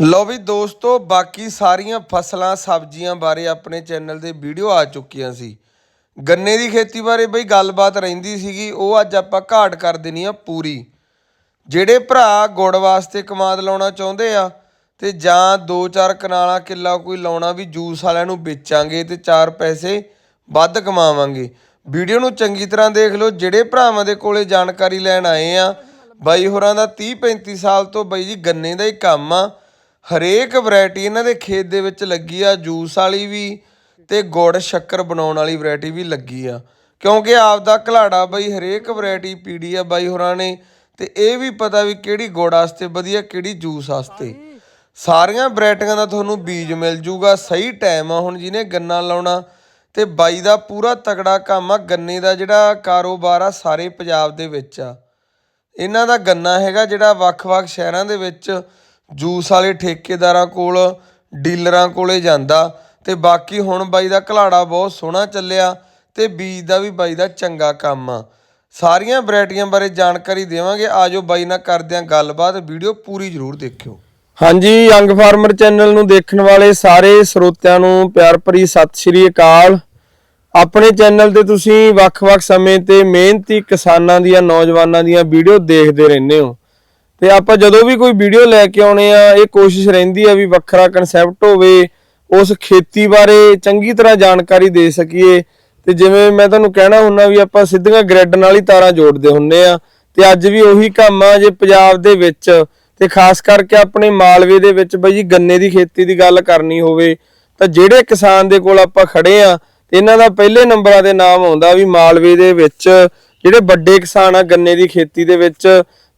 ਲਓ ਵੀ ਦੋਸਤੋ, ਬਾਕੀ ਸਾਰੀਆਂ ਫਸਲਾਂ, ਸਬਜ਼ੀਆਂ ਬਾਰੇ ਆਪਣੇ ਚੈਨਲ ਤੇ ਵੀਡੀਓ ਆ ਚੁੱਕੀਆਂ ਸੀ। ਗੰਨੇ ਦੀ ਖੇਤੀ ਬਾਰੇ ਬਈ ਗੱਲਬਾਤ ਰਹਿੰਦੀ ਸੀਗੀ, ਉਹ ਅੱਜ ਆਪਾਂ ਘਾਟ ਕਰ ਦੇਣੀ ਆ ਪੂਰੀ। ਜਿਹੜੇ ਭਰਾ ਗੁੜ ਵਾਸਤੇ ਕਮਾਦ ਲਾਉਣਾ ਚਾਹੁੰਦੇ ਆ, ਤੇ ਜਾਂ 2-4 ਕਨਾਲਾ ਕਿੱਲਾ ਕੋਈ ਲਾਉਣਾ ਵੀ ਜੂਸ ਵਾਲਿਆਂ ਨੂੰ ਵੇਚਾਂਗੇ ਤੇ 4 ਪੈਸੇ ਵੱਧ ਕਮਾਵਾਂਗੇ। ਵੀਡੀਓ ਨੂੰ ਚੰਗੀ ਤਰ੍ਹਾਂ ਦੇਖ ਲਓ, ਜਿਹੜੇ ਭਰਾਵਾਂ ਦੇ ਕੋਲੇ ਜਾਣਕਾਰੀ ਲੈਣ ਆਏ ਆ, ਬਾਈ ਹੋਰਾਂ ਦਾ 30-35 ਸਾਲ ਤੋਂ ਬਾਈ ਜੀ ਗੰਨੇ ਦਾ ਹੀ ਕੰਮ ਆ ਹਰੇਕ ਵੈਰਾਈਟੀ ਇਹਨਾਂ ਦੇ ਖੇਤ ਦੇ ਵਿੱਚ ਲੱਗੀ ਆ, ਜੂਸ ਵਾਲੀ ਵੀ ਤੇ ਗੁੜ ਸ਼ੱਕਰ ਬਣਾਉਣ ਵਾਲੀ ਵੈਰਾਈਟੀ ਵੀ ਲੱਗੀ ਆ। ਕਿਉਂਕਿ ਆਪ ਦਾ ਘਲਾੜਾ ਬਾਈ ਹਰੇਕ ਵੈਰਾਈਟੀ ਪੀੜੀ ਆ ਬਾਈ ਹੋਰਾਂ ਨੇ ਤੇ ਇਹ ਵੀ ਪਤਾ ਵੀ ਕਿਹੜੀ ਗੁੜ ਵਾਸਤੇ ਵਧੀਆ, ਕਿਹੜੀ ਜੂਸ ਵਾਸਤੇ। ਸਾਰੀਆਂ ਵੈਰਾਈਟੀਆਂ ਦਾ ਤੁਹਾਨੂੰ ਬੀਜ ਮਿਲ ਜੂਗਾ, ਸਹੀ ਟਾਈਮ ਆ ਹੁਣ ਜਿਹਨੇ ਗੰਨਾ ਲਾਉਣਾ ਤੇ ਬਾਈ ਦਾ ਪੂਰਾ ਤਕੜਾ ਕੰਮ ਆ, ਗੰਨੇ ਦਾ ਜਿਹੜਾ ਕਾਰੋਬਾਰ ਆ ਸਾਰੇ ਪੰਜਾਬ ਦੇ ਵਿੱਚ ਆ। ਇਹਨਾਂ ਦਾ ਗੰਨਾ ਹੈਗਾ ਜਿਹੜਾ ਵੱਖ-ਵੱਖ ਸ਼ਹਿਰਾਂ ਦੇ ਵਿੱਚ ਜੂਸ ਵਾਲੇ ਠੇਕੇਦਾਰਾਂ ਕੋਲ, ਡੀਲਰਾਂ ਕੋਲੇ ਜਾਂਦਾ ਤੇ ਬਾਕੀ ਹੁਣ ਬਾਈ ਦਾ ਘਲਾੜਾ ਬਹੁਤ ਸੋਹਣਾ ਚੱਲਿਆ ਤੇ ਬੀਜ ਦਾ ਵੀ ਬਾਈ ਦਾ ਚੰਗਾ ਕੰਮ ਆ। ਸਾਰੀਆਂ ਵੈਰਾਈਟੀਆਂ ਬਾਰੇ ਜਾਣਕਾਰੀ ਦੇਵਾਂਗੇ। ਆਜੋ ਬਾਈ ਨਾਲ ਕਰਦੇ ਆਂ ਗੱਲਬਾਤ, ਵੀਡੀਓ ਪੂਰੀ ਜ਼ਰੂਰ ਦੇਖਿਓ। ਹਾਂਜੀ, ਯੰਗ ਫਾਰਮਰ ਚੈਨਲ ਨੂੰ ਦੇਖਣ ਵਾਲੇ ਸਾਰੇ ਸਰੋਤਿਆਂ ਨੂੰ ਪਿਆਰ ਭਰੀ ਸਤਿ ਸ਼੍ਰੀ ਅਕਾਲ। ਆਪਣੇ ਚੈਨਲ ਤੇ ਤੁਸੀਂ ਵੱਖ-ਵੱਖ ਸਮੇਂ ਤੇ ਮਿਹਨਤੀ ਕਿਸਾਨਾਂ ਦੀਆਂ, ਨੌਜਵਾਨਾਂ ਦੀਆਂ ਵੀਡੀਓ ਦੇਖਦੇ ਰਹਿੰਦੇ ਹੋ। ਤੇ ਆਪਾਂ ਜਦੋਂ ਵੀ ਕੋਈ ਵੀਡੀਓ ਲੈ ਕੇ ਆਉਣੇ ਆ, ਇਹ ਕੋਸ਼ਿਸ਼ ਰਹਿੰਦੀ ਆ ਵੀ ਵੱਖਰਾ ਕਨਸੈਪਟ ਹੋਵੇ, ਉਸ ਖੇਤੀ ਬਾਰੇ ਚੰਗੀ ਤਰ੍ਹਾਂ ਜਾਣਕਾਰੀ ਦੇ ਸਕੀਏ। ਤੇ ਜਿਵੇਂ ਮੈਂ ਤੁਹਾਨੂੰ ਕਹਿਣਾ ਹੁੰਨਾ ਵੀ ਆਪਾਂ ਸਿੱਧੀਆਂ ਗ੍ਰਿਡ ਨਾਲ ਹੀ ਤਾਰਾਂ ਜੋੜਦੇ ਹੁੰਨੇ ਆ। ਤੇ ਅੱਜ ਵੀ ਉਹੀ ਕੰਮ ਆ ਜੇ ਪੰਜਾਬ ਦੇ ਵਿੱਚ, ਤੇ ਖਾਸ ਕਰਕੇ ਆਪਣੇ ਮਾਲਵੇ ਦੇ ਵਿੱਚ ਬਈ ਜੀ ਗੰਨੇ ਦੀ ਖੇਤੀ ਦੀ ਗੱਲ ਕਰਨੀ ਹੋਵੇ, ਤਾਂ ਜਿਹੜੇ ਕਿਸਾਨ ਦੇ ਕੋਲ ਆਪਾਂ ਖੜੇ ਆ ਇਹਨਾਂ ਦਾ ਪਹਿਲੇ ਨੰਬਰਾਂ ਦੇ ਨਾਮ ਆਉਂਦਾ ਵੀ ਮਾਲਵੇ ਦੇ ਵਿੱਚ, ਜਿਹੜੇ ਵੱਡੇ ਕਿਸਾਨ ਆ ਗੰਨੇ ਦੀ ਖੇਤੀ ਦੇ ਵਿੱਚ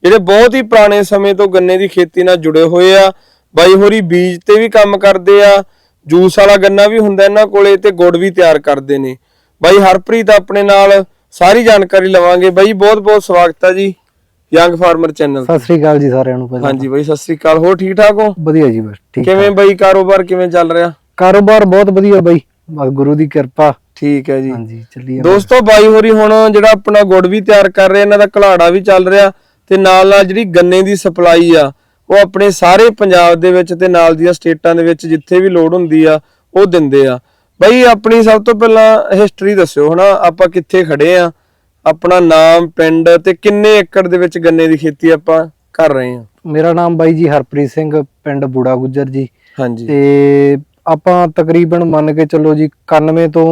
ਜਿਹੜੇ ਬਹੁਤ ਹੀ ਪੁਰਾਣੇ ਸਮੇਂ ਤੋਂ ਗੰਨੇ ਦੀ ਖੇਤੀ ਨਾਲ ਜੁੜੇ ਹੋਏ ਆ ਬਾਈ ਹੋਰੀ ਬੀਜ ਤੇ ਵੀ ਕੰਮ ਕਰਦੇ ਆ ਜੂਸ ਵਾਲਾ ਗੰਨਾ ਵੀ ਹੁੰਦਾ ਇਹਨਾਂ ਕੋਲੇ ਤੇ ਗੁੜ ਵੀ ਤਿਆਰ ਕਰਦੇ ਨੇ। ਬਾਈ ਹਰਪ੍ਰੀਤ ਆਪਣੇ ਨਾਲ ਸਾਰੀ ਜਾਣਕਾਰੀ ਲਵਾਂਗੇ। ਬਾਈ ਬਹੁਤ ਬਹੁਤ ਸਵਾਗਤ ਹੈ ਜੀ young farmer channel Sat Sri ਅਕਾਲ ਜੀ ਸਾਰਿਆਂ ਨੂੰ ਪਹਿਲਾਂ। ਹਾਂਜੀ ਬਾਈ ਸਤਿ ਸ੍ਰੀ ਅਕਾਲ। ਹੋ ਠੀਕ ਠਾਕ ਹੋ? ਵਧੀਆ ਜੀ ਬਸ ਠੀਕ ਕਿਵੇਂ ਬਾਈ ਕਾਰੋਬਾਰ ਕਿਵੇਂ ਚੱਲ ਰਿਹਾ? ਕਾਰੋਬਾਰ ਬਹੁਤ ਵਧੀਆ ਬਾਈ ਬਸ ਗੁਰੂ ਦੀ ਕਿਰਪਾ। ਠੀਕ ਹੈ ਜੀ। ਹਾਂਜੀ ਚੱਲੀ। ਦੋਸਤੋ ਬਾਈ ਹੋਰੀ ਹੁਣ ਜਿਹੜਾ ਆਪਣਾ ਗੁੜ ਵੀ ਤਿਆਰ ਕਰ ਰਹੇ ਇਹਨਾਂ ਦਾ ਘਲਾੜਾ ਵੀ ਚੱਲ ਰਿਹਾ ਤੇ ਨਾਲ ਨਾਲ ਜਿਹੜੀ ਗੰਨੇ ਦੀ ਸਪਲਾਈ ਆ ਉਹ ਆਪਣੇ ਸਾਰੇ ਪੰਜਾਬ ਦੇ ਵਿੱਚ ਤੇ ਨਾਲ ਦੀਆਂ ਸਟੇਟਾਂ ਦੇ ਵਿੱਚ ਜਿੱਥੇ ਵੀ ਲੋੜ ਹੁੰਦੀ ਆ ਉਹ ਦਿੰਦੇ ਆ। ਬਾਈ ਆਪਣੀ ਸਭ ਤੋਂ ਪਹਿਲਾਂ ਹਿਸਟਰੀ ਦੱਸਿਓ ਹਨਾ ਆਪਾਂ ਕਿੱਥੇ ਖੜੇ ਆ ਆਪਣਾ ਨਾਮ ਪਿੰਡ ਤੇ ਕਿੰਨੇ ਏਕੜ ਦੇ ਵਿੱਚ ਗੰਨੇ ਦੀ ਖੇਤੀ ਆਪਾਂ ਕਰ ਰਹੇ ਆ? ਮੇਰਾ ਨਾਮ ਬਾਈ ਜੀ ਹਰਪ੍ਰੀਤ ਸਿੰਘ ਪਿੰਡ ਬੂੜਾ ਗੁੱਜਰ ਜੀ। ਹਾਂਜੀ। ਤੇ ਆਪਾਂ ਤਕਰੀਬਨ ਮੰਨ ਕੇ ਚੱਲੋ ਜੀ 91 ਤੋਂ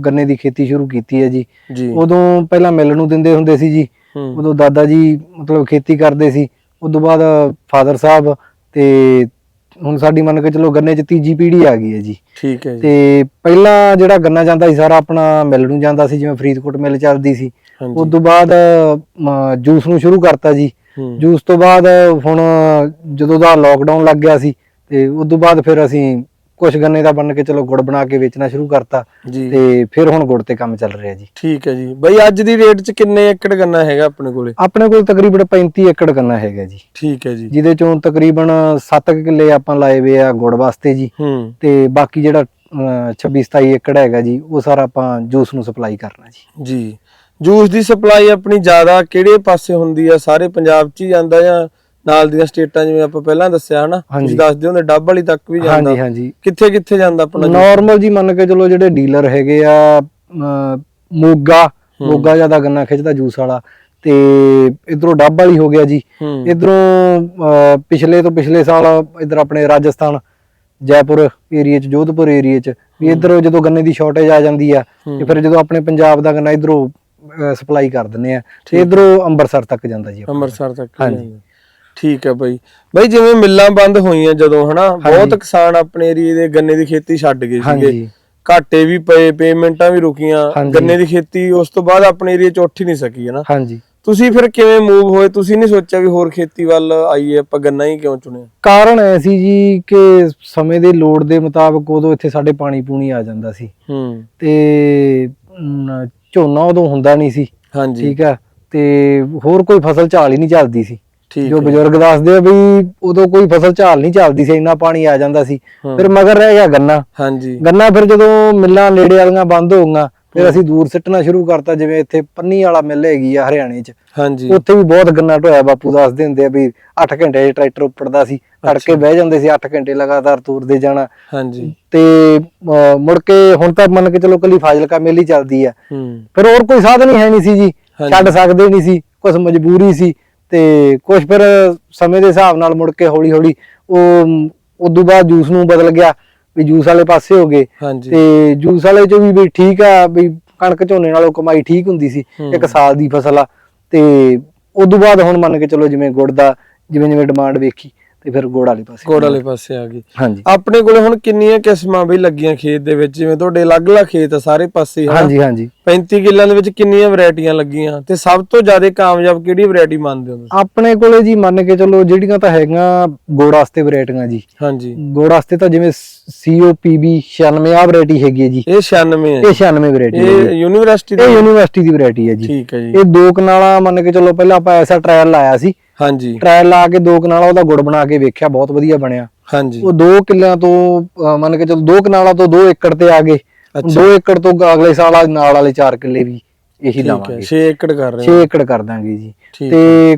ਗੰਨੇ ਦੀ ਖੇਤੀ ਸ਼ੁਰੂ ਕੀਤੀ ਹੈ ਜੀ। ਉਦੋਂ ਪਹਿਲਾਂ ਮਿਲ ਨੂੰ ਦਿੰਦੇ ਹੁੰਦੇ ਸੀ ਜੀ। ਉਦੋਂ ਦਾਦਾ ਜੀ ਮਤਲਬ ਖੇਤੀ ਕਰਦੇ ਸੀ ਉਦੋਂ ਬਾਅਦ ਫਾਦਰ ਸਾਹਿਬ ਤੇ ਹੁਣ ਸਾਡੀ ਮੰਨ ਕੇ ਚੱਲੋ ਗੰਨੇ 'ਚ ਤੀਜੀ ਪੀੜ੍ਹੀ ਆ ਗਈ ਹੈ ਜੀ। ਠੀਕ ਹੈ ਜੀ। ਤੇ ਪਹਿਲਾਂ ਜਿਹੜਾ ਗੰਨਾ ਜਾਂਦਾ ਸੀ ਸਾਰਾ ਆਪਣਾ ਮਿਲ ਨੂੰ ਜਾਂਦਾ ਸੀ ਜਿਵੇਂ ਫਰੀਦਕੋਟ ਮਿਲ ਚੱਲਦੀ ਸੀ। ਉਸ ਤੋਂ ਬਾਅਦ ਜੂਸ ਨੂੰ ਸ਼ੁਰੂ ਕਰਤਾ ਜੀ। ਜੂਸ ਤੋਂ ਬਾਅਦ ਹੁਣ ਜਦੋਂ ਦਾ ਲੋਕਡਾਊਨ ਲੱਗ ਗਿਆ ਸੀ ਤੇ ਉਸ ਤੋਂ ਬਾਅਦ ਫਿਰ ਅਸੀਂ ਕੁਝ ਗੰਨੇ ਦਾ ਬਣ ਕੇ ਚਲੋ ਗੁੜ ਬਣਾ ਕੇ ਵੇਚਣਾ ਸ਼ੁਰੂ ਕਰਤਾ ਜੀ। ਤੇ ਫਿਰ ਹੁਣ ਗੁੜ ਤੇ ਕੰਮ ਚੱਲ ਰਿਹਾ ਜੀ। ਠੀਕ ਹੈ ਜੀ। ਬਈ ਅੱਜ ਦੀ ਰੇਟ 'ਚ ਕਿੰਨੇ ਏਕੜ ਗੰਨਾ ਹੈਗਾ ਆਪਣੇ ਕੋਲੇ? ਆਪਣੇ ਕੋਲ ਤਕਰੀਬਨ 35 ਏਕੜ ਗੰਨਾ ਹੈਗਾ ਜੀ। ਠੀਕ ਹੈ ਜੀ। ਜਿਹਦੇ ਚੋਂ ਤਕਰੀਬਨ 7 ਕਿੱਲੇ ਆਪਾਂ ਲਾਏ ਵੇ ਆ ਗੁੜ ਵਾਸਤੇ ਜੀ। ਤੇ ਬਾਕੀ ਜਿਹੜਾ 26 27 ਏਕੜ ਹੈਗਾ ਜੀ ਉਹ ਸਾਰਾ ਆਪਾਂ ਜੂਸ ਨੂੰ ਸਪਲਾਈ ਕਰਨਾ ਜੀ। ਜੀ। ਜੂਸ ਦੀ ਸਪਲਾਈ ਆਪਣੀ ਜ਼ਿਆਦਾ ਕਿਹੜੇ ਪਾਸੇ ਹੁੰਦੀ ਆ? ਸਾਰੇ ਪੰਜਾਬ 'ਚ ਹੀ ਜਾਂਦਾ ਜਾਂ ਨਾਲ ਦੀਆਂ ਸਟੇਟਾਂ ਜਿਵੇਂ ਆਪਾਂ ਪਹਿਲਾਂ ਦੱਸਿਆ ਹਨਾ। ਤੁਸੀਂ ਦੱਸਦੇ ਹੁੰਦੇ ਡੱਬ ਵਾਲੀ ਤੱਕ ਵੀ ਜਾਂਦਾ। ਹਾਂਜੀ ਹਾਂਜੀ। ਕਿੱਥੇ ਕਿੱਥੇ ਜਾਂਦਾ ਆਪਣਾ? ਨਾਰਮਲ ਜੀ ਮੰਨ ਕੇ ਚਲੋ ਜਿਹੜੇ ਡੀਲਰ ਹੈਗੇ ਆ ਮੋਗਾ ਮੋਗਾ ਜ਼ਿਆਦਾ ਗੰਨਾ ਖਿੱਚਦਾ ਜੂਸ ਵਾਲਾ। ਤੇ ਇਧਰੋਂ ਡੱਬ ਵਾਲੀ ਹੋ ਗਿਆ ਜੀ। ਇਧਰੋਂ ਪਿਛਲੇ ਤੋਂ ਪਿਛਲੇ ਸਾਲ ਇਧਰ ਆਪਣੇ ਰਾਜਸਥਾਨ ਜੈਪੁਰ ਏਰੀਆ ਚ ਜੋਧਪੁਰ ਏਰੀਆ ਚ ਵੀ ਇਧਰੋਂ ਜਦੋਂ ਗੰਨੇ ਦੀ ਸ਼ਾਰਟੇਜ ਆ ਜਾਂਦੀ ਆ ਤੇ ਫਿਰ ਜਦੋਂ ਆਪਣੇ ਪੰਜਾਬ ਦਾ ਗੰਨਾ ਇਧਰੋਂ ਸਪਲਾਈ ਕਰ ਦਿੰਦੇ ਆ ਤੇ ਇਧਰੋਂ ਅੰਮ੍ਰਿਤਸਰ ਤੱਕ ਜਾਂਦਾ ਜੀ। ਅੰਮ੍ਰਿਤਸਰ ਤੱਕ ਹਾਂਜੀ। ਠੀਕ ਹੈ ਬਾਈ। ਬਾਈ ਜਿਵੇਂ ਮਿੱਲਾਂ ਬੰਦ ਹੋਈਆਂ ਜਦੋਂ ਹਨਾ ਬਹੁਤ ਕਿਸਾਨ ਆਪਣੇ ਏਰੀਏ ਦੇ ਗੰਨੇ ਦੀ ਖੇਤੀ ਛੱਡ ਗਏ ਸੀਗੇ। ਘਾਟੇ ਵੀ ਪਏ ਪੇਮੈਂਟਾਂ ਵੀ ਰੁਕੀਆਂ। ਗੰਨੇ ਦੀ ਖੇਤੀ ਉਸ ਤੋਂ ਬਾਅਦ ਆਪਣੇ ਏਰੀਏ 'ਚ ਉੱਠ ਹੀ ਨਹੀਂ ਸਕੀ ਹਨਾ। ਹਾਂਜੀ। ਤੁਸੀਂ ਫਿਰ ਕਿਵੇਂ ਮੂਵ ਹੋਏ? ਤੁਸੀਂ ਨਹੀਂ ਸੋਚਿਆ ਵੀ ਹੋਰ ਖੇਤੀ ਵੱਲ ਆਈਏ ਆਪਾਂ ਗੰਨਾ ਹੀ ਕਿਉਂ ਚੁਣਿਆ? ਕਾਰਨ ਐ ਸੀ ਜੀ ਕਿ ਸਮੇਂ ਦੇ ਲੋੜ ਦੇ ਮੁਤਾਬਕ ਉਦੋਂ ਇੱਥੇ ਸਾਡੇ ਪਾਣੀ ਪੂਣੀ ਆ ਜਾਂਦਾ ਸੀ। ਹੂੰ। ਤੇ ਝੋਨਾ ਉਦੋਂ ਹੁੰਦਾ ਨਹੀਂ ਸੀ। ਹਾਂਜੀ। ਠੀਕ ਆ ਤੇ ਹੋਰ ਕੋਈ ਫਸਲ ਝਾਲ ਹੀ ਨਹੀਂ ਚੱਲਦੀ ਸੀ। ਜੋ ਬਜ਼ੁਰਗ ਦੱਸਦੇ ਆ ਵੀ ਉਦੋਂ ਕੋਈ ਫਸਲ ਝਾਲ ਨਹੀਂ ਚੱਲਦੀ ਸੀ ਇੰਨਾ ਪਾਣੀ ਆ ਜਾਂਦਾ ਸੀ। ਫਿਰ ਮਗਰ ਰਹਿ ਗਿਆ ਗੰਨਾ। ਹਾਂਜੀ। ਗੰਨਾ ਫਿਰ ਜਦੋਂ ਮਿੱਲਾਂ ਨੇੜੇ ਵਾਲੀਆਂ ਬੰਦ ਹੋ ਗਈਆਂ ਫਿਰ ਅਸੀਂ ਦੂਰ ਸਿੱਟਣਾ ਸ਼ੁਰੂ ਕਰਤਾ ਜਿਵੇਂ ਇੱਥੇ ਪੰਨੀ ਵਾਲਾ ਮਿੱਲ ਹੈਗੀ ਆ ਹਰਿਆਣੇ 'ਚ। ਹਾਂਜੀ। ਉੱਥੇ ਵੀ ਬਹੁਤ ਗੰਨਾ ਢੋਇਆ ਬਾਪੂ ਦੱਸਦੇ ਹੁੰਦੇ ਆ ਵੀ 8 ਘੰਟੇ ਟਰੈਕਟਰ ਉੱਪੜਦਾ ਸੀ ਤੜਕੇ ਬਹਿ ਜਾਂਦੇ ਸੀ 8 ਘੰਟੇ ਲਗਾਤਾਰ ਤੁਰਦੇ ਜਾਣਾ। ਹਾਂਜੀ। ਤੇ ਮੁੜ ਕੇ ਹੁਣ ਤਾਂ ਮੰਨ ਕੇ ਚਲੋ ਕੱਲੀ ਫਾਜ਼ਿਲਕਾ ਮੇਲ ਹੀ ਚੱਲਦੀ ਆ। ਹੂੰ। ਫਿਰ ਹੋਰ ਕੋਈ ਸਾਧਨ ਹੀ ਹੈ ਨਹੀਂ ਸੀ ਜੀ। ਛੱਡ ਸਕਦੇ ਨਹੀਂ ਸੀ ਕੁਝ ਮਜਬੂਰੀ ਸੀ। ਤੇ ਕੁਝ ਫਿਰ ਸਮੇਂ ਦੇ ਹਿਸਾਬ ਨਾਲ ਮੁੜ ਕੇ ਹੌਲੀ ਹੌਲੀ ਉਹ ਉਦੋਂ ਬਾਅਦ ਜੂਸ ਨੂੰ ਬਦਲ ਗਿਆ ਵੀ ਜੂਸ ਵਾਲੇ ਪਾਸੇ ਹੋ ਗਏ। ਤੇ ਜੂਸ ਵਾਲੇ ਚ ਵੀ ਵੀ ਠੀਕ ਆ ਵੀ ਕਣਕ ਝੋਨੇ ਨਾਲੋਂ ਕਮਾਈ ਠੀਕ ਹੁੰਦੀ ਸੀ। ਇੱਕ ਸਾਲ ਦੀ ਫਸਲ ਆ। ਤੇ ਉਦੋਂ ਬਾਅਦ ਹੁਣ ਮੰਨ ਕੇ ਚਲੋ ਜਿਵੇਂ ਗੁੜ ਦਾ ਜਿਵੇਂ ਜਿਵੇਂ ਡਿਮਾਂਡ ਵੇਖੀ ਤੇ ਫਿਰ ਗੁੜ ਵਾਲੇ ਪਾਸੇ ਕੋੜ ਵਾਲੇ ਪਾਸੇ ਆ ਗਈ। ਹਾਂਜੀ। ਆਪਣੇ ਕੋਲੇ ਹੁਣ ਕਿੰਨੀਆਂ ਕਿਸਮਾਂ ਬਈ ਲੱਗੀਆਂ ਖੇਤ ਦੇ ਵਿੱਚ? ਜਿਵੇਂ ਤੁਹਾਡੇ ਅਲੱਗ-ਅਲੱਗ ਖੇਤ ਆ ਸਾਰੇ ਪਾਸੇ ਹਨਾ? ਹਾਂਜੀ ਹਾਂਜੀ। 35 ਕਿੱਲਿਆਂ ਦੇ ਵਿੱਚ ਕਿੰਨੀਆਂ ਵੈਰਾਈਟੀਆਂ ਲੱਗੀਆਂ? ਤੇ ਸਭ ਤੋਂ ਜ਼ਿਆਦਾ ਕਾਮਯਾਬ ਕਿਹੜੀ ਵੈਰਾਈਟੀ ਮੰਨਦੇ ਹੋ ਤੁਸੀਂ? ਆਪਣੇ ਕੋਲੇ ਜੀ ਮੰਨ ਕੇ ਚਲੋ ਜਿਹੜੀਆਂ ਤਾਂ ਹੈਗੀਆਂ ਗੁੜ ਵਾਸਤੇ ਵੈਰਾਈਟੀਆਂ ਜੀ। ਹਾਂਜੀ। ਗੁੜ ਵਾਸਤੇ ਤਾਂ ਜਿਵੇਂ COPB 96 ਆ ਵੈਰਾਈਟੀ ਹੈਗੀ ਹੈ ਜੀ। ਇਹ 96 ਹੈ ਇਹ 96 ਵੈਰਾਈਟੀ ਹੈ ਇਹ ਯੂਨੀਵਰਸਿਟੀ ਇਹ ਦੀ ਯੂਨੀਵਰਸਿਟੀ ਦੀ ਵੈਰਾਈਟੀ ਹੈ ਜੀ। ਠੀਕ ਹੈ ਜੀ। ਇਹ ਦੋ ਕਨਾਲਾ ਮੰਨ ਕੇ ਚਲੋ ਪਹਿਲਾਂ ਆਪਾਂ ਐਸਾ ਟ੍ਰਾਇਲ ਲਾਇਆ ਸੀ ਹਾਂਜੀ। ਟ੍ਰਾਇਲ ਲਾ ਕੇ ਦੋ ਕਨਾਲਾ ਉਹਦਾ ਗੁੜ ਬਣਾ ਕੇ ਵੇਖਿਆ ਬਹੁਤ ਵਧੀਆ ਬਣਿਆ। ਹਾਂਜੀ। ਉਹ 2 ਕਿੱਲਿਆਂ ਤੋਂ ਮੰਨ ਕੇ ਚਲੋ 2 ਕਨਾਲਾਂ ਤੋਂ 2 ਏਕੜ ਤੇ ਆ ਗਏ। 2 ਏਕੜ ਤੋਂ ਅਗਲੇ ਸਾਲ ਆ ਨਾਲ ਵਾਲੇ 4 ਕਿੱਲੇ ਵੀ ਇਹੀ ਲਾਵਾਂਗੇ। 6 ਏਕੜ ਕਰ ਰਹੇ 6 ਹੋ। ਏਕੜ ਕਰ ਦਾਂਗੇ ਜੀ। ਤੇ